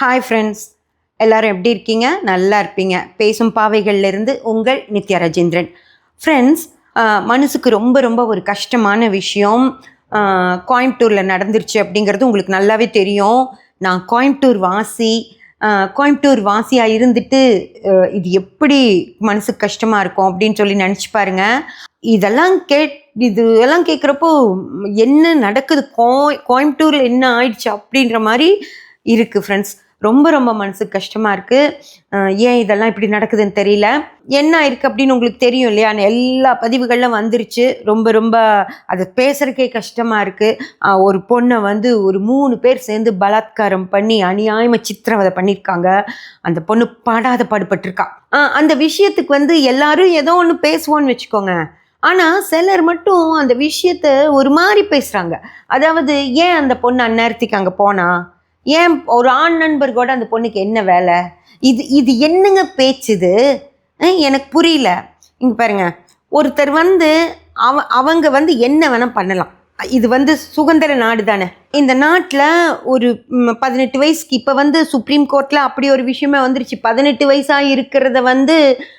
Hi friends எல்லாரும் எப்படி இருக்கீங்க? நல்லா இருப்பீங்க. பேசும் பாவைகள்லேருந்து உங்கள் நித்யா ராஜேந்திரன். ஃப்ரெண்ட்ஸ் மனசுக்கு ரொம்ப ரொம்ப ஒரு கஷ்டமான விஷயம். கோயம்புத்தூரில் நடந்துருச்சு அப்படிங்கிறது உங்களுக்கு நல்லாவே தெரியும். நான் கோயம்புத்தூர் வாசி கோயம்புத்தூர் வாசியாக இருந்துட்டு இது எப்படி மனசுக்கு கஷ்டமாக இருக்கும் அப்படின்னு சொல்லி நினச்சி பாருங்க. இதெல்லாம் கேட் இது எல்லாம் கேட்குறப்போ என்ன நடக்குது? கோ கோயம்புத்தூரில் என்ன ஆயிடுச்சு அப்படின்ற மாதிரி இருக்குது ஃப்ரெண்ட்ஸ் ரொம்ப ரொம்ப மனசுக்கு கஷ்டமாக இருக்குது ஏன் இதெல்லாம் இப்படி நடக்குதுன்னு தெரியல. என்ன ஆயிருக்கு அப்படின்னு உங்களுக்கு தெரியும் இல்லையா? எல்லா பதிவுகள்லாம் வந்துருச்சு. ரொம்ப ரொம்ப அது பேசுறதுக்கே கஷ்டமாக இருக்குது ஒரு பொண்ணை வந்து ஒரு மூணு பேர் சேர்ந்து பலாத்காரம் பண்ணி அநியாயமாக சித்திரவதை பண்ணியிருக்காங்க அந்த பொண்ணு படாத பாடுபட்டிருக்கா. அந்த விஷயத்துக்கு வந்து எல்லாரும் ஏதோ ஒன்று பேசுவோன்னு வச்சுக்கோங்க. ஆனால் சிலர் மட்டும் அந்த விஷயத்த ஒரு மாதிரி பேசுகிறாங்க அதாவது ஏன் அந்த பொண்ணு அந்நேரத்துக்கு அங்கே போனா? ஏன் ஒரு ஆண் நண்பர் கூட அந்த பொண்ணுக்கு என்ன வேலை? இது இது என்னங்க பேச்சுது அஹ் எனக்கு புரியல. இங்கே பாருங்க. ஒருத்தர் வந்து அவ அவங்க வந்து என்ன வேணால் பண்ணலாம். இது வந்து சுதந்திர நாடு தானே. இந்த நாட்டில் ஒரு பதினெட்டு வயசுக்கு இப்போ வந்து சுப்ரீம் கோர்ட்டில் அப்படி ஒரு விஷயமே வந்துருச்சு. பதினெட்டு வயசாக இருக்கிறத வந்து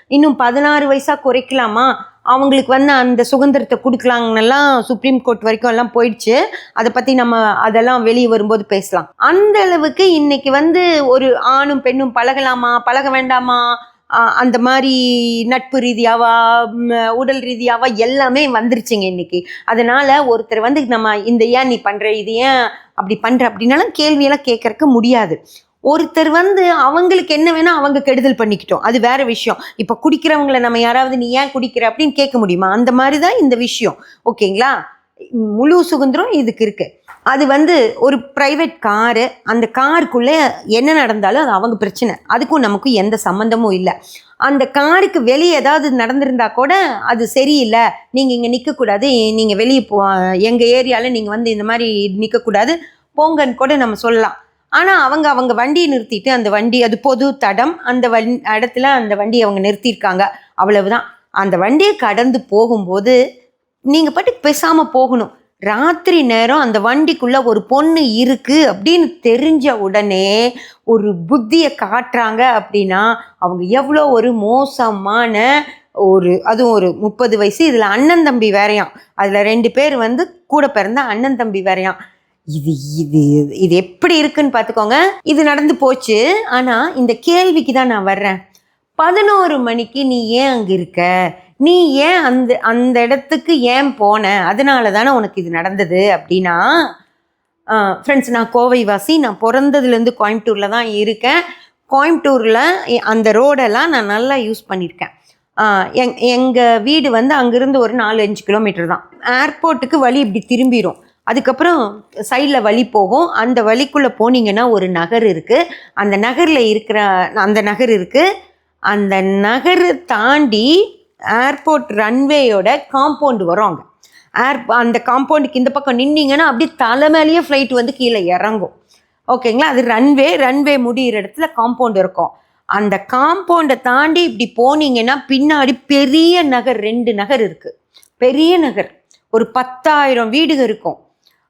இன்னும் பதினாறு வயசாக குறைக்கலாமா? அவங்களுக்கு வந்து அந்த சுதந்திரத்தை கொடுக்கலாங்கன்னெல்லாம் சுப்ரீம் கோர்ட் வரைக்கும் எல்லாம் போயிடுச்சு. அதை பற்றி நம்ம அதெல்லாம் வெளியே வரும்போது பேசலாம். அந்த அளவுக்கு இன்னைக்கு வந்து ஒரு ஆணும் பெண்ணும் பழகலாமா? பழக வேண்டாமா? அந்த மாதிரி நட்பு ரீதியாவா உடல் ரீதியாவா எல்லாமே வந்துருச்சுங்க இன்னைக்கு. அதனால ஒருத்தர் வந்து நம்ம இந்த ஏன் நீ பண்ணுற இது ஏன் அப்படி பண்ணுற அப்படின்னாலும் கேள்வியெல்லாம் கேட்கறக்கு முடியாது. ஒருத்தர் வந்து அவங்களுக்கு என்ன வேணா அவங்க கெடுதல் பண்ணிக்கிட்டோம். அது வேற விஷயம். இப்போ குடிக்கிறவங்கள நம்ம யாராவது நீ ஏன் குடிக்கிற அப்படின்னு கேட்க முடியுமா? அந்த மாதிரி தான் இந்த விஷயம். ஓகேங்களா? முழு சுதந்திரம் இதுக்கு இருக்கு. அது வந்து ஒரு ப்ரைவேட் காரு அந்த காருக்குள்ளே என்ன நடந்தாலும் அது அவங்க பிரச்சனை. அதுக்கும் நமக்கும் எந்த சம்மந்தமும் இல்லை. அந்த காருக்கு வெளியே ஏதாவது நடந்திருந்தா கூட அது சரியில்லை. நீங்கள் இங்கே நிற்கக்கூடாது நீங்கள் வெளியே போ எங்கள் ஏரியாவில் நீங்கள் வந்து இந்த மாதிரி நிற்கக்கூடாது போங்கன்னு கூட நம்ம சொல்லலாம். ஆனால் அவங்க அவங்க வண்டியை நிறுத்திட்டு அந்த வண்டி அது பொது தடம் அந்த வண் இடத்துல அந்த வண்டியை அவங்க நிறுத்தியிருக்காங்க. அவ்வளவுதான். அந்த வண்டியை கடந்து போகும்போது நீங்கள் பாட்டு பேசாமல் போகணும். ராத்திரி நேரம் அந்த வண்டிக்குள்ள ஒரு பொண்ணு இருக்கு அப்படின்னு தெரிஞ்ச உடனே ஒரு புத்தியை காட்டுறாங்க அப்படின்னா அவங்க எவ்வளோ ஒரு மோசமான ஒரு அதுவும் ஒரு முப்பது வயசு இதில் அண்ணன் தம்பி வேறையாம். அதில் ரெண்டு பேர் வந்து கூட பிறந்த அண்ணன் தம்பி வேறையாம். இது இது இது எப்படி இருக்குன்னு பார்த்துக்கோங்க. இது நடந்து போச்சு. ஆனால் இந்த கேள்விக்கு தான் நான் வர்றேன். பதினோரு மணிக்கு நீ ஏன் அங்கே இருக்க? நீ ஏன் அந்த அந்த இடத்துக்கு ஏன் போன? அதனால தானே உனக்கு இது நடந்தது அப்படின்னா ஃப்ரெண்ட்ஸ் நான் கோவை வாசி நான் பிறந்ததுலேருந்து கோயம்புத்தூரில் தான் இருக்கேன். கோயம்புத்தூரில் அந்த ரோடெல்லாம் நான் நல்லா யூஸ் பண்ணியிருக்கேன். எங் எங்கள் வீடு வந்து அங்கேருந்து ஒரு நாலு அஞ்சு கிலோமீட்டர் தான். ஏர்போர்ட்டுக்கு வழி இப்படி திரும்பிடும் அதுக்கப்புறம் சைடில் வழி போகும். அந்த வழிக்குள்ளே போனீங்கன்னா ஒரு நகர் இருக்குது அந்த நகரில் இருக்கிற அந்த நகர் இருக்குது அந்த நகரை தாண்டி ஏர்போர்ட் ரன்வேயோட காம்பவுண்டு வரும் அங்கே. ஏர் அந்த காம்பவுண்டுக்கு இந்த பக்கம் நின்னீங்கன்னா அப்படியே தலை மேலேயே ஃப்ளைட் வந்து கீழே இறங்கும். ஓகேங்களா அது ரன்வே ரன்வே முடியிற இடத்துல காம்பவுண்ட் இருக்கும். அந்த காம்பவுண்டை தாண்டி இப்படி போனீங்கன்னா பின்னாடி பெரிய நகர் ரெண்டு நகர் இருக்குது பெரிய நகர். ஒரு பத்தாயிரம் வீடுகள் இருக்கும்.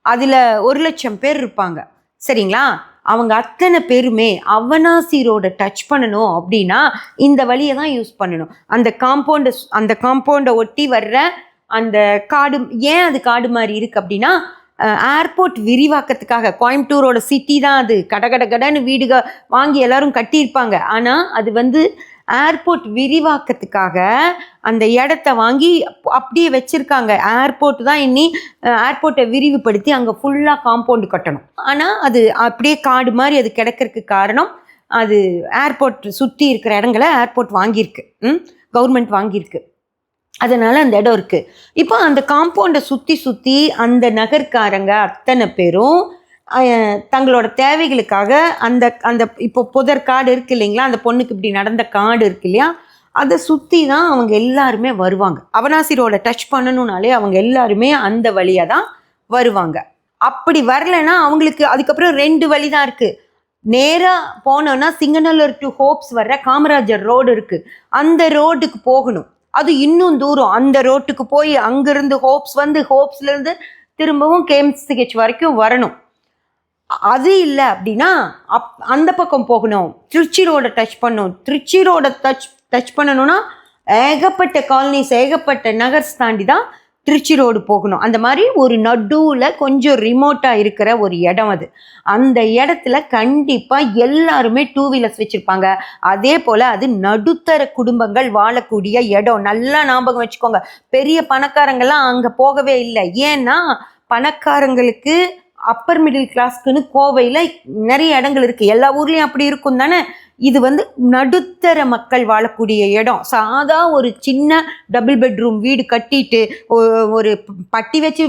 அதில் ஒரு லட்சம் பேர் இருப்பாங்க. சரிங்களா? அவங்க அத்தனை பேருமே அவனாசிரோட டச் பண்ணணும் அப்படின்னா இந்த வழியை தான் யூஸ் பண்ணணும். அந்த காம்பவுண்டை அந்த காம்பவுண்டை ஒட்டி வர்ற அந்த காடு ஏன் அது காடு மாதிரி இருக்கு அப்படின்னா ஏர்போர்ட் விரிவாக்கத்துக்காக கோயம்புத்தூரோட சிட்டி தான் அது. கட கட கடன்னு வீடுக வாங்கி எல்லாரும் கட்டியிருப்பாங்க. ஆனால் அது வந்து ஏர்போர்ட் விரிவாக்கத்துக்காக அந்த இடத்த வாங்கி அப்படியே வச்சிருக்காங்க. ஏர்போர்ட் தான் இனி ஏர்போர்ட்டை விரிவுபடுத்தி அங்கே ஃபுல்லாக காம்பவுண்டு கட்டணும். ஆனால் அது அப்படியே காடு மாதிரி அது கிடக்கிறதுக்கு காரணம் அது ஏர்போர்ட் சுற்றி இருக்கிற இடங்களை ஏர்போர்ட் வாங்கியிருக்கு. ம் கவர்மெண்ட் வாங்கியிருக்கு. அதனால் அந்த இடம் இருக்குது இப்போ அந்த காம்பவுண்டை சுற்றி சுற்றி அந்த நகர்காரங்க அத்தனை பேரும் தங்களோட தேவைகளுக்காக அந்த அந்த இப்போ புதர் காடு இருக்கு இல்லைங்களா? அந்த பொண்ணுக்கு இப்படி நடந்த காடு இருக்கு இல்லையா? அதை சுற்றி தான் அவங்க எல்லாருமே வருவாங்க. அவனாசி ரோட டச் பண்ணணும்னாலே அவங்க எல்லாருமே அந்த வழியாக தான் வருவாங்க. அப்படி வரலைன்னா அவங்களுக்கு அதுக்கப்புறம் ரெண்டு வழி தான் இருக்குது நேராக போனோன்னா சிங்கநல்லூர் டு ஹோப்ஸ் வர்ற காமராஜர் ரோடு இருக்குது அந்த ரோடுக்கு போகணும். அது இன்னும் தூரம். அந்த ரோட்டுக்கு போய் அங்கேருந்து ஹோப்ஸ் வந்து ஹோப்ஸ்லேருந்து திரும்பவும் கேம்சிஹெச் வரைக்கும் வரணும். அது இல்லை அப்படின்னா அப் அந்த பக்கம் போகணும். திருச்சி ரோடை டச் பண்ணணும். திருச்சி ரோடை டச் டச் பண்ணணும்னா ஏகப்பட்ட காலனிஸ் ஏகப்பட்ட நகர்ஸ் தாண்டி தான் திருச்சி ரோடு போகணும். அந்த மாதிரி ஒரு நடுவில் கொஞ்சம் ரிமோட்டாக இருக்கிற ஒரு இடம் அது. அந்த இடத்துல கண்டிப்பாக எல்லாருமே டூ வீலர்ஸ் வச்சுருப்பாங்க. அதே போல் அது நடுத்தர குடும்பங்கள் வாழக்கூடிய இடம். நல்லா ஞாபகம் வச்சுக்கோங்க. பெரிய பணக்காரங்கள்லாம் அங்கே போகவே இல்லை. ஏன்னா பணக்காரங்களுக்கு அப்பர் மிடில் கிளாஸ்க்குன்னு கோவையில் நிறைய இடங்கள் இருக்குது எல்லா ஊர்லேயும் அப்படி இருக்கும் தானே இது வந்து நடுத்தர மக்கள் வாழக்கூடிய இடம். சாதா ஒரு சின்ன டபுள் பெட்ரூம் வீடு கட்டிட்டு ஒரு பட்டி வச்சு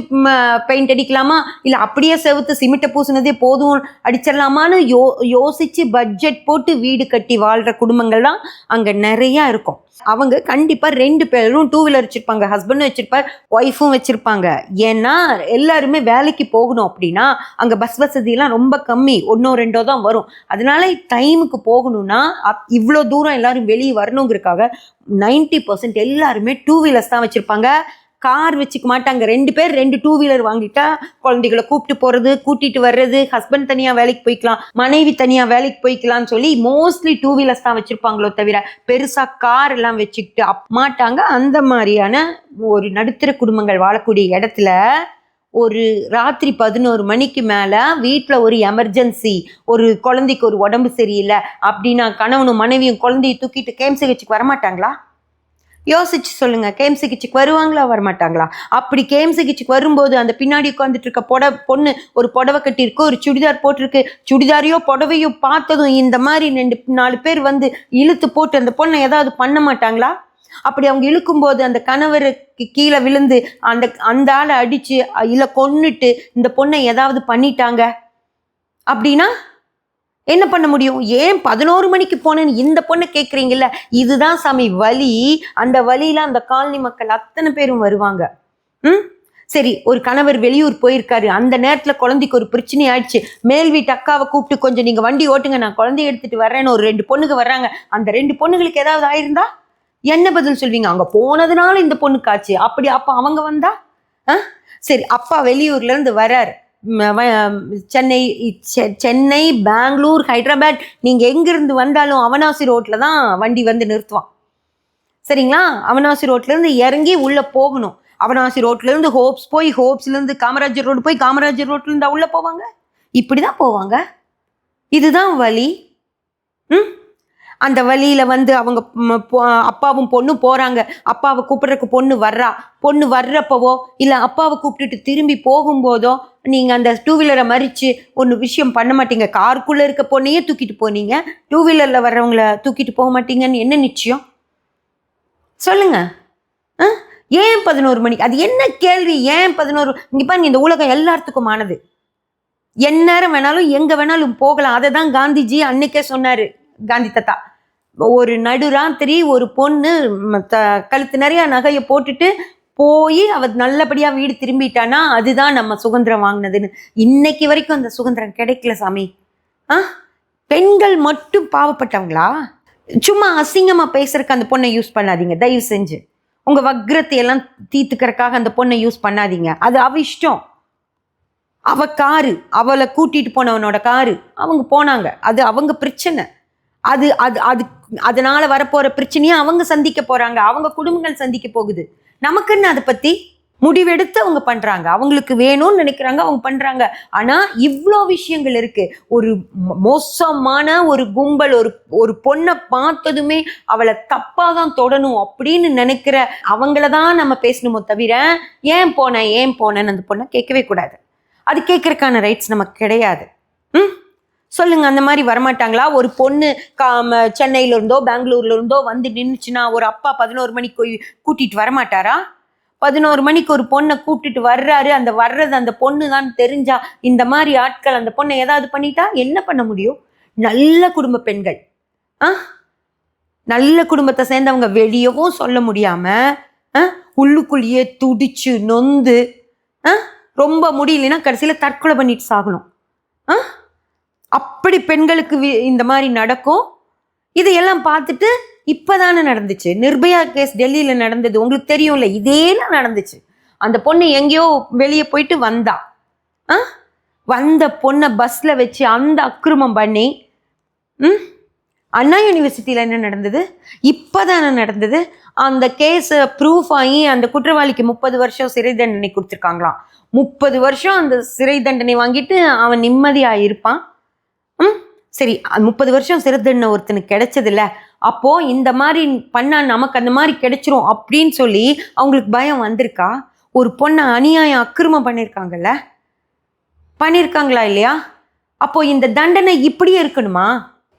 பெயிண்ட் அடிக்கலாமா? இல்லை அப்படியே செவுத்து சிமெண்ட்டை பூசினதே போதும் அடிச்சிடலாமான்னு யோ யோசித்து பட்ஜெட் போட்டு வீடு கட்டி வாழ்கிற குடும்பங்கள் தான் அங்கே நிறையா இருக்கும். அவங்க கண்டிப்பாக ரெண்டு பேரும் டூ வீலர் வச்சுருப்பாங்க ஹஸ்பண்டும் வச்சுருப்பார் ஒய்ஃபும் வச்சுருப்பாங்க. ஏன்னா எல்லாருமே வேலைக்கு போகணும் அப்படின்னா அங்கே பஸ் வசதியெல்லாம் ரொம்ப கம்மி. ஒன்றோ ரெண்டோ தான் வரும். அதனால டைமுக்கு போகணும். போகணும்னா அப் இவ்வளோ தூரம் எல்லாரும் வெளியே வரணுங்கிறதுக்காக 90% பர்சன்ட் எல்லாருமே டூ வீலர்ஸ் தான் வச்சுருப்பாங்க. கார் வச்சுக்க மாட்டாங்க. ரெண்டு பேர் ரெண்டு டூ வீலர் வாங்கிட்டா குழந்தைகளை கூப்பிட்டு போகிறது கூட்டிட்டு வர்றது ஹஸ்பண்ட் தனியாக வேலைக்கு போய்க்கலாம் மனைவி தனியாக வேலைக்கு போய்க்கலாம்னு சொல்லி மோஸ்ட்லி டூ வீலர்ஸ் தான் வச்சுருப்பாங்களோ தவிர பெருசாக கார் எல்லாம் வச்சுக்கிட்டு மாட்டாங்க. அந்த மாதிரியான ஒரு நடுத்தர குடும்பங்கள் வாழக்கூடிய இடத்துல ஒரு ராத்திரி பதினோரு மணிக்கு மேலே வீட்டில் ஒரு எமர்ஜென்சி ஒரு குழந்தைக்கு ஒரு உடம்பு சரியில்லை அப்படின்னா கணவனும் மனைவியும் குழந்தையை தூக்கிட்டு கேம் சிகிச்சைக்கு வரமாட்டாங்களா? யோசிச்சு சொல்லுங்க கேம் சிகிச்சைக்கு வருவாங்களா வரமாட்டாங்களா? அப்படி கேம் சிகிச்சைக்கு வரும்போது அந்த பின்னாடி உட்காந்துட்டு இருக்க புட பொண்ணு ஒரு புடவை கட்டியிருக்கு ஒரு சுடிதார் போட்டிருக்கு. சுடிதாரையோ புடவையோ பார்த்ததும் இந்த மாதிரி ரெண்டு நாலு பேர் வந்து இழுத்து போட்டு அந்த பொண்ணை ஏதாவது பண்ண மாட்டாங்களா? அப்படி அவங்க இழுக்கும்போது அந்த கணவருக்கு கீழே விழுந்து அந்த அந்த ஆளை அடித்து இல்லை கொன்னுட்டு இந்த பொண்ணை ஏதாவது பண்ணிட்டாங்க அப்படின்னா என்ன பண்ண முடியும்? ஏன் பதினோரு மணிக்கு போனேன்னு இந்த பொண்ணை கேட்குறீங்கல்ல இதுதான் சாமி வலி. அந்த வழியில் அந்த காலனி மக்கள் அத்தனை பேரும் வருவாங்க. ம்? சரி ஒரு கணவர் வெளியூர் போயிருக்காரு. அந்த நேரத்தில் குழந்தைக்கு ஒரு பிரச்சனை ஆயிடுச்சு. மேல் வீட்டு அக்காவை கூப்பிட்டு கொஞ்சம் நீங்கள் வண்டி ஓட்டுங்க நான் குழந்தைய எடுத்துகிட்டு வரேன்னு ஒரு ரெண்டு பொண்ணுங்க வர்றாங்க. அந்த ரெண்டு பொண்ணுங்களுக்கு ஏதாவது ஆயிருந்தா? என்ன பதில் சொல்வீங்க? அங்கே போனதுனால இந்த பொண்ணுக்கு ஆச்சு. அப்படி அப்போ அவங்க வந்தா? ஆ? சரி அப்பா வெளியூர்ல இருந்து வரார். சென்னை செ- சென்னை பெங்களூர் ஹைதராபாத். நீங்கள் எங்கிருந்து வந்தாலும் அவனாசி ரோட்டில் தான் வண்டி வந்து நிறுத்துவான். சரிங்களா? அவனாசி ரோட்லேருந்து இறங்கி உள்ளே போகணும். அவனாசி ரோட்லேருந்து ஹோப்ஸ் போய் ஹோப்ஸ்லேருந்து காமராஜர் ரோடு போய் காமராஜர் ரோட்லேருந்து உள்ளே போவாங்க? இப்படி தான் போவாங்க? இதுதான் வழி. ம்? அந்த வழியில் வந்து அவங்க அப்பாவும் பொண்ணும் போகிறாங்க அப்பாவை கூப்பிட்றக்கு பொண்ணு வர்றா. பொண்ணு வர்றப்பவோ இல்லை அப்பாவை கூப்பிட்டுட்டு திரும்பி போகும்போதோ நீங்கள் அந்த டூ வீலரை மறித்து ஒன்று விஷயம் பண்ண மாட்டீங்க. காருக்குள்ளே இருக்க பொண்ணையே தூக்கிட்டு போனீங்க. டூ வீலரில் வர்றவங்கள தூக்கிட்டு போக மாட்டீங்கன்னு என்ன நிச்சயம்? சொல்லுங்கள் ஆ? ஏன் பதினோரு மணிக்கு அது என்ன கேள்வி? ஏன் பதினோரு? இங்கே பாருங்க இந்த உலகம் எல்லாத்துக்குமானது எந்நேரம் வேணாலும் எங்கே வேணாலும் போகலாம். அதை தான் காந்திஜி அன்னைக்கே சொன்னார். காந்தி தத்தா. ஒரு நடுராத்திரி ஒரு பொண்ணு த- கழுத்து நிறையா நகையை போட்டுட்டு போய் அவ நல்லபடியாக வீடு திரும்பிட்டானா? அதுதான் நம்ம சுதந்திரம் வாங்கினதுன்னு. இன்னைக்கு வரைக்கும் அந்த சுதந்திரம் கிடைக்கல சாமி. ஆ? பெண்கள் மட்டும் பாவப்பட்டவங்களா? சும்மா அசிங்கமாக பேசுறதுக்கு அந்த பொண்ணை யூஸ் பண்ணாதீங்க. தயவு செஞ்சு. உங்கள் வக்ரத்தையெல்லாம் எல்லாம் அந்த பொண்ணை யூஸ் பண்ணாதீங்க. அது அவ இஷ்டம். அவ காரு. அவளை கூட்டிட்டு போனவனோட காரு. அவங்க போனாங்க. அது அவங்க பிரச்சனை. அது அது அது அதனால வரப்போற பிரச்சனையை அவங்க சந்திக்க போறாங்க. அவங்க குடும்பங்கள் சந்திக்க போகுது. நமக்குன்னு அதை பத்தி முடிவெடுத்து அவங்க பண்றாங்க. அவங்களுக்கு வேணும்னு நினைக்கிறாங்க அவங்க பண்றாங்க. ஆனா இவ்வளோ விஷயங்கள் இருக்கு. ஒரு மோ- மோசமான ஒரு கும்பல் ஒரு ஒரு பொண்ணை பார்த்ததுமே அவளை தப்பா தான் தொடணும் அப்படின்னு நினைக்கிற அவங்கள தான் நம்ம பேசணுமோ தவிர ஏன் போன ஏன் போனேன்னு அந்த பொண்ணை கேட்கவே கூடாது. அது கேட்கறக்கான ரைட்ஸ் நமக்கு கிடையாது. ம்? சொல்லுங்க அந்த மாதிரி வரமாட்டாங்களா? ஒரு பொண்ணு கா சென்னையில இருந்தோ பெங்களூர்ல இருந்தோ வந்து நின்றுச்சுன்னா ஒரு அப்பா பதினோரு மணிக்கு போய் கூட்டிட்டு வரமாட்டாரா? பதினோரு மணிக்கு ஒரு பொண்ணை கூப்பிட்டுட்டு வர்றாரு அந்த வர்றது அந்த பொண்ணு தான் தெரிஞ்சா இந்த மாதிரி ஆட்கள் அந்த பொண்ணை ஏதாவது பண்ணிட்டா என்ன பண்ண முடியும்? நல்ல குடும்ப பெண்கள். ஆ? நல்ல குடும்பத்தை சேர்ந்தவங்க வெளியவும் சொல்ல முடியாம ஆ, உள்ளுக்குள்ளேயே துடிச்சு நொந்து ஆ, ரொம்ப முடியலன்னா கடைசியில் தற்கொலை பண்ணிட்டு சாகணும். ஆ? அப்படி பெண்களுக்கு வி- இந்த மாதிரி நடக்கும். இதையெல்லாம் பார்த்துட்டு இப்போதானே நடந்துச்சு. நிர்பயா கேஸ் டெல்லியில் நடந்தது. உங்களுக்கு தெரியும்ல இதேலாம் நடந்துச்சு. அந்த பொண்ணு எங்கேயோ வெளியே போயிட்டு வந்தா. ஆ? வந்த பொண்ணை பஸ்ஸில் வச்சு அந்த அக்கிரமம் பண்ணி ம்? அண்ணா யூனிவர்சிட்டியில் என்ன நடந்தது? இப்போ தானே நடந்தது. அந்த கேஸை ப்ரூஃப் ஆகி அந்த குற்றவாளிக்கு முப்பது வருஷம் சிறை தண்டனை கொடுத்துருக்காங்களாம். முப்பது வருஷம் அந்த சிறை தண்டனை வாங்கிட்டு அவன் நிம்மதியாக இருப்பான். சரி முப்பது வருஷம் சிறுதண்ண ஒருத்தனுக்கு கிடைச்சதில்ல. அப்போ இந்த மாதிரி பண்ணா நமக்கு அந்த மாதிரி கிடைச்சிரும் அப்படின்னு சொல்லி அவங்களுக்கு பயம் வந்திருக்கா? ஒரு பொண்ணை அநியாயம் அக்கிரமம் பண்ணியிருக்காங்கல்ல பண்ணியிருக்காங்களா இல்லையா? அப்போ இந்த தண்டனை இப்படியே இருக்கணுமா?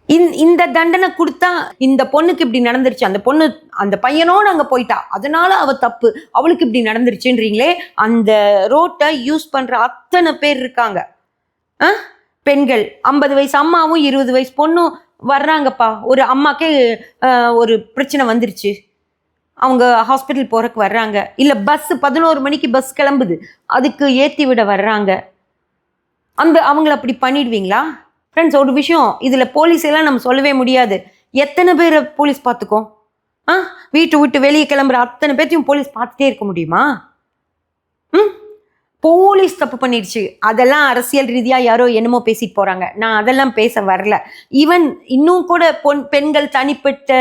இந்த இந்த தண்டனை கொடுத்தா இந்த பொண்ணுக்கு இப்படி நடந்துருச்சு அந்த பொண்ணு அந்த பையனோடு அங்கே போயிட்டா அதனால அவ தப்பு அவளுக்கு இப்படி நடந்துருச்சுன்றீங்களே அந்த ரோட்டை யூஸ் பண்ணுற அத்தனை பேர் இருக்காங்க. ஆ பெண்கள். ஐம்பது வயசு அம்மாவும் இருபது வயசு பொண்ணும் வர்றாங்கப்பா. ஒரு அம்மாக்கே ஒரு பிரச்சனை வந்துருச்சு. அவங்க ஹாஸ்பிட்டல் போகிறக்கு வர்றாங்க. இல்லை பஸ் பதினோரு மணிக்கு பஸ் கிளம்புது. அதுக்கு ஏற்றி விட வர்றாங்க. அந்த அவங்கள அப்படி பண்ணிடுவீங்களா? ஃப்ரெண்ட்ஸ் ஒரு விஷயம். இதில் போலீஸ் எல்லாம் நம்ம சொல்லவே முடியாது. எத்தனை பேரை போலீஸ் பார்த்துக்கோ ஆ? வீட்டு விட்டு வெளியே கிளம்புற அத்தனை பேர்த்தையும் போலீஸ் பார்த்துட்டே இருக்க முடியுமா? ம்? போலீஸ் தப்பு பண்ணிடுச்சு. அதெல்லாம் அரசியல் ரீதியாக யாரோ என்னமோ பேசிட்டு போகிறாங்க நான் அதெல்லாம் பேச வரல. ஈவன் இன்னும் கூட பொன் பெண்கள் தனிப்பட்ட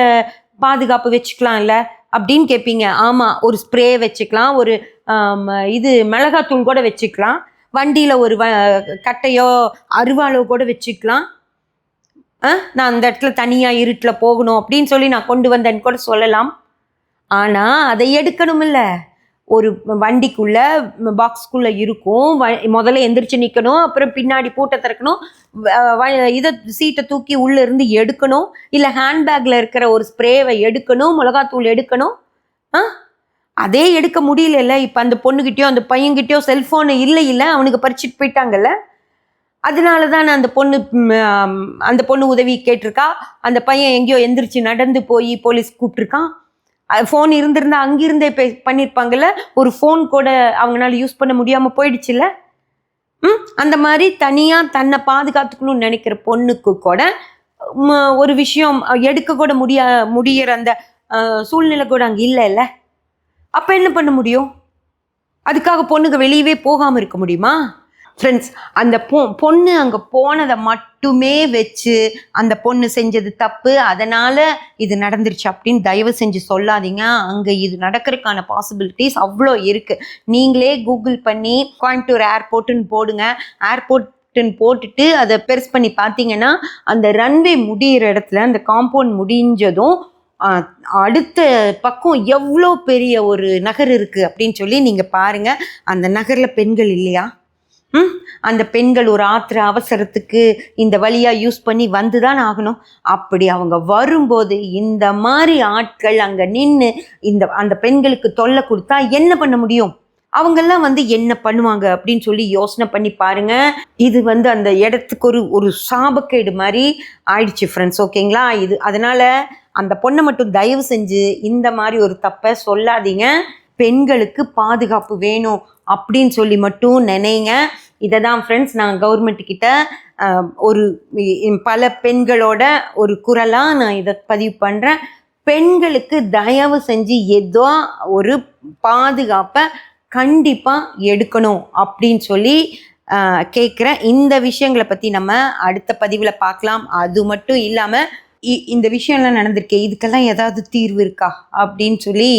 பாதுகாப்பு வச்சுக்கலாம்ல அப்படின்னு கேட்பீங்க ஆமாம் ஒரு ஸ்ப்ரே வச்சுக்கலாம் ஒரு இது மிளகாத்தூள் கூட வச்சுக்கலாம். வண்டியில் ஒரு வ கட்டையோ அருவாளோ கூட வச்சுக்கலாம். ஆ நான் அந்த இடத்துல தனியாக இருட்டில் போகணும் அப்படின்னு சொல்லி நான் கொண்டு வந்தேன்னு கூட சொல்லலாம். ஆனால் அதை எடுக்கணுமில்ல. ஒரு வண்டிக்குள்ளே பாக்ஸ்க்குள்ளே இருக்கும். வ- முதல்ல எந்திரிச்சு நிற்கணும் அப்புறம் பின்னாடி பூட்டை திறக்கணும். வ- வ- இதை சீட்டை தூக்கி உள்ளே இருந்து எடுக்கணும். இல்லை ஹேண்ட்பேக்கில் இருக்கிற ஒரு ஸ்ப்ரேவை எடுக்கணும். மிளகாத்தூள் எடுக்கணும். ஆ? அதே எடுக்க முடியலல்ல. இப்போ அந்த பொண்ணுகிட்டயோ அந்த பையன்கிட்டயோ செல்ஃபோனு இல்லை இல்லை. அவனுக்கு பறிச்சுட்டு போயிட்டாங்கல்ல. அதனால தான் அந்த பொண்ணு அந்த பொண்ணு உதவி கேட்டிருக்கா. அந்த பையன் எங்கேயோ எந்திரிச்சு நடந்து போய் போலீஸ் கூப்பிட்ருக்கான் ஃபோன் இருந்திருந்தா அங்கிருந்தே பே பண்ணியிருப்பாங்கல்ல ஒரு ஃபோன் கூட அவங்களால யூஸ் பண்ண முடியாமல் போயிடுச்சுல்ல? ம்? அந்த மாதிரி தனியாக தன்னை பாதுகாத்துக்கணும்னு நினைக்கிற பொண்ணுக்கு கூட ஒரு விஷயம் எடுக்க கூட முடியா முடியிற அந்த சூழ்நிலை கூட அங்கே இல்லைல்ல? அப்போ என்ன பண்ண முடியும்? அதுக்காக பொண்ணுக்கு வெளியவே போகாமல் இருக்க முடியுமா? ஃப்ரெண்ட்ஸ் அந்த பொ பொண்ணு அங்கே போனதை மட்டுமே வச்சு அந்த பொண்ணு செஞ்சது தப்பு. அதனால் இது நடந்துருச்சு அப்படின்னு தயவு செஞ்சு சொல்லாதீங்க. அங்கே இது நடக்கிறதுக்கான பாசிபிலிட்டிஸ் அவ்வளோ இருக்குது நீங்களே கூகுள் பண்ணி கோயம்புத்தூர் ஏர்போர்ட்டுன்னு போடுங்க. ஏர்போர்ட்டுன்னு போட்டுட்டு அதை பெருசு பண்ணி பார்த்தீங்கன்னா அந்த ரன்வே முடிகிற இடத்துல அந்த காம்பவுண்ட் முடிஞ்சதும் அடுத்த பக்கம் எவ்வளோ பெரிய ஒரு நகர் இருக்குது அப்படின்னு சொல்லி நீங்கள் பாருங்கள் அந்த நகரில் பெண்கள் இல்லையா? அந்த பெண்கள் ஒரு ஆத்திர அவசரத்துக்கு இந்த வழியாக யூஸ் பண்ணி வந்து தான் ஆகணும். அப்படி அவங்க வரும்போது இந்த மாதிரி ஆட்கள் அங்கே நின்று இந்த அந்த பெண்களுக்கு தொல்லை கொடுத்தா என்ன பண்ண முடியும்? அவங்கெல்லாம் வந்து என்ன பண்ணுவாங்க அப்படின்னு சொல்லி யோசனை பண்ணி பாருங்க. இது வந்து அந்த இடத்துக்கு ஒரு ஒரு சாபக்கேடு மாதிரி ஆயிடுச்சு ஃப்ரெண்ட்ஸ் ஓகேங்களா? இது அதனால அந்த பொண்ணை மட்டும் தயவு செஞ்சு இந்த மாதிரி ஒரு தப்பை சொல்லாதீங்க. பெண்களுக்கு பாதுகாப்பு வேணும் அப்படின்னு சொல்லி மட்டும் நினைங்க. இதை தான் ஃப்ரெண்ட்ஸ் நான் கவர்மெண்ட்டுக்கிட்ட ஒரு பல பெண்களோட ஒரு குரலாக நான் இதை பதிவு பண்ணுறேன் பெண்களுக்கு தயவு செஞ்சு ஏதோ ஒரு பாதுகாப்பை கண்டிப்பாக எடுக்கணும் அப்படின்னு சொல்லி கேட்குறேன் இந்த விஷயங்களை பற்றி நம்ம அடுத்த பதிவில் பார்க்கலாம். அது மட்டும் இல்லாமல் இந்த விஷயம்லாம் நடந்திருக்கே இதுக்கெல்லாம் ஏதாவது தீர்வு இருக்கா அப்படின்னு சொல்லி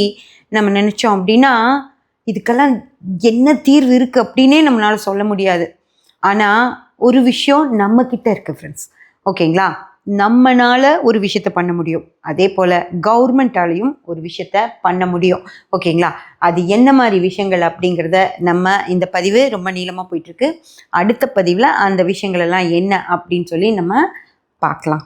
நம்ம நினச்சோம் அப்படின்னா இதுக்கெல்லாம் என்ன தீர்வு இருக்குது அப்படின்னே நம்மளால் சொல்ல முடியாது. ஆனால் ஒரு விஷயம் நம்மக்கிட்ட இருக்குது ஃப்ரெண்ட்ஸ் ஓகேங்களா? நம்மனால ஒரு விஷயத்த பண்ண முடியும். அதே போல் கவர்மெண்ட்டாலையும் ஒரு விஷயத்த பண்ண முடியும். ஓகேங்களா? அது என்ன மாதிரி விஷயங்கள் அப்படிங்கிறத நம்ம இந்த பதிவு ரொம்ப நீளமாக போயிட்டுருக்கு அடுத்த பதிவில் அந்த விஷயங்கள் எல்லாம் என்ன அப்படின்னு சொல்லி நம்ம பார்க்கலாம்.